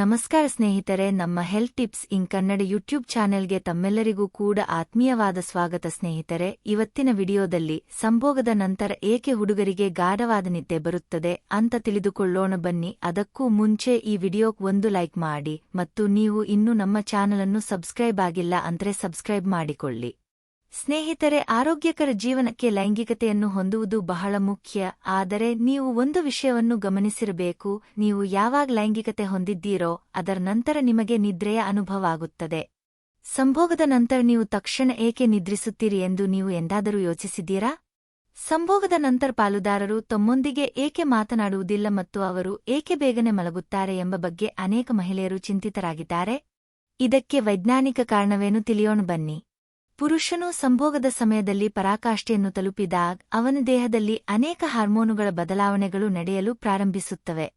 ನಮಸ್ಕಾರ ಸ್ನೇಹಿತರೆ, ನಮ್ಮ health tips in Kannada YouTube ಚಾನೆಲ್ಗೆ ತಮ್ಮೆಲ್ಲರಿಗೂ ಕೂಡ ಆತ್ಮೀಯವಾದ ಸ್ವಾಗತ ಸ್ನೇಹಿತರೆ. ಇವತ್ತಿನ ವಿಡಿಯೋದಲ್ಲಿ ಸಂಭೋಗದ ನಂತರ ಏಕೆ ಹುಡುಗರಿಗೆ ಗಾಢವಾದ ನಿದ್ದೆ ಬರುತ್ತದೆ ಅಂತ ತಿಳಿದುಕೊಳ್ಳೋಣ. ಬನ್ನಿ, ಅದಕ್ಕೂ ಮುಂಚೆ ಈ ವಿಡಿಯೋಕ್ ಒಂದು ಲೈಕ್ ಮಾಡಿ ಮತ್ತು ನೀವು ಇನ್ನೂ ನಮ್ಮ ಚಾನಲ್ ಅನ್ನು ಸಬ್ಸ್ಕ್ರೈಬ್ ಆಗಿಲ್ಲ ಅಂದ್ರೆ ಸಬ್ಸ್ಕ್ರೈಬ್ ಮಾಡಿಕೊಳ್ಳಿ. ಸ್ನೇಹಿತರೆ, ಆರೋಗ್ಯಕರ ಜೀವನಕ್ಕೆ ಲೈಂಗಿಕತೆಯನ್ನು ಹೊಂದುವುದು ಬಹಳ ಮುಖ್ಯ. ಆದರೆ ನೀವು ಒಂದು ವಿಷಯವನ್ನು ಗಮನಿಸಿರಬೇಕು, ನೀವು ಯಾವಾಗ ಲೈಂಗಿಕತೆ ಹೊಂದಿದ್ದೀರೋ, ಅದರ ನಂತರ ನಿಮಗೆ ನಿದ್ರೆಯ ಅನುಭವ ಆಗುತ್ತದೆ. ಸಂಭೋಗದ ನಂತರ ನೀವು ತಕ್ಷಣ ಏಕೆ ನಿದ್ರಿಸುತ್ತೀರಿ ಎಂದು ನೀವು ಎಂದಾದರೂ ಯೋಚಿಸಿದ್ದೀರಾ? ಸಂಭೋಗದ ನಂತರ ಪಾಲುದಾರರು ತಮ್ಮೊಂದಿಗೆ ಏಕೆ ಮಾತನಾಡುವುದಿಲ್ಲ ಮತ್ತು ಅವರು ಏಕೆ ಬೇಗನೆ ಮಲಗುತ್ತಾರೆ ಎಂಬ ಬಗ್ಗೆ ಅನೇಕ ಮಹಿಳೆಯರು ಚಿಂತಿತರಾಗಿದ್ದಾರೆ. ಇದಕ್ಕೆ ವೈಜ್ಞಾನಿಕ ಕಾರಣವೇನು ತಿಳಿಯೋಣ ಬನ್ನಿ. ಪುರುಷನು ಸಂಭೋಗದ ಸಮಯದಲ್ಲಿ ಪರಾಕಾಷ್ಠೆಯನ್ನು ತಲುಪಿದಾಗ ಅವನ ದೇಹದಲ್ಲಿ ಅನೇಕ ಹಾರ್ಮೋನುಗಳ ಬದಲಾವಣೆಗಳು ನಡೆಯಲು ಪ್ರಾರಂಭಿಸುತ್ತವೆ.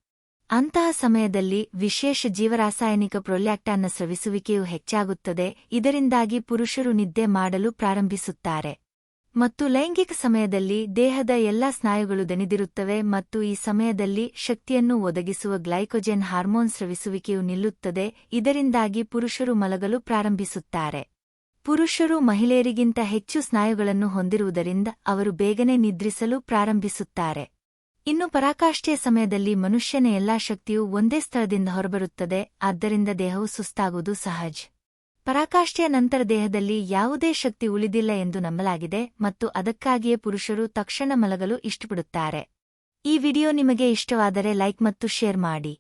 ಅಂತಹ ಸಮಯದಲ್ಲಿ ವಿಶೇಷ ಜೀವರಾಸಾಯನಿಕ ಪ್ರೊಲ್ಯಾಕ್ಟಾನ್ನ ಸ್ರವಿಸುವಿಕೆಯು ಹೆಚ್ಚಾಗುತ್ತದೆ, ಇದರಿಂದಾಗಿ ಪುರುಷರು ನಿದ್ದೆ ಮಾಡಲು ಪ್ರಾರಂಭಿಸುತ್ತಾರೆ. ಮತ್ತು ಲೈಂಗಿಕ ಸಮಯದಲ್ಲಿ ದೇಹದ ಎಲ್ಲಾ ಸ್ನಾಯುಗಳು ದಣಿದಿರುತ್ತವೆ ಮತ್ತು ಈ ಸಮಯದಲ್ಲಿ ಶಕ್ತಿಯನ್ನು ಒದಗಿಸುವ ಗ್ಲೈಕೋಜೆನ್ ಹಾರ್ಮೋನ್ ಸ್ರವಿಸುವಿಕೆಯು ನಿಲ್ಲುತ್ತದೆ, ಇದರಿಂದಾಗಿ ಪುರುಷರು ಮಲಗಲು ಪ್ರಾರಂಭಿಸುತ್ತಾರೆ. ಪುರುಷರು ಮಹಿಳೆಯರಿಗಿಂತ ಹೆಚ್ಚು ಸ್ನಾಯುಗಳನ್ನು ಹೊಂದಿರುವುದರಿಂದ ಅವರು ಬೇಗನೆ ನಿದ್ರಿಸಲು ಪ್ರಾರಂಭಿಸುತ್ತಾರೆ. ಇನ್ನು ಪರಾಕಾಷ್ಠೆಯ ಸಮಯದಲ್ಲಿ ಮನುಷ್ಯನ ಎಲ್ಲಾ ಶಕ್ತಿಯು ಒಂದೇ ಸ್ಥಳದಿಂದ ಹೊರಬರುತ್ತದೆ, ಆದ್ದರಿಂದ ದೇಹವು ಸುಸ್ತಾಗುವುದು ಸಹಜ. ಪರಾಕಾಷ್ಠೆಯ ನಂತರ ದೇಹದಲ್ಲಿ ಯಾವುದೇ ಶಕ್ತಿ ಉಳಿದಿಲ್ಲ ಎಂದು ನಂಬಲಾಗಿದೆ ಮತ್ತು ಅದಕ್ಕಾಗಿಯೇ ಪುರುಷರು ತಕ್ಷಣ ಮಲಗಲು ಇಷ್ಟಪಡುತ್ತಾರೆ. ಈ ವಿಡಿಯೋ ನಿಮಗೆ ಇಷ್ಟವಾದರೆ ಲೈಕ್ ಮತ್ತು ಶೇರ್ ಮಾಡಿ.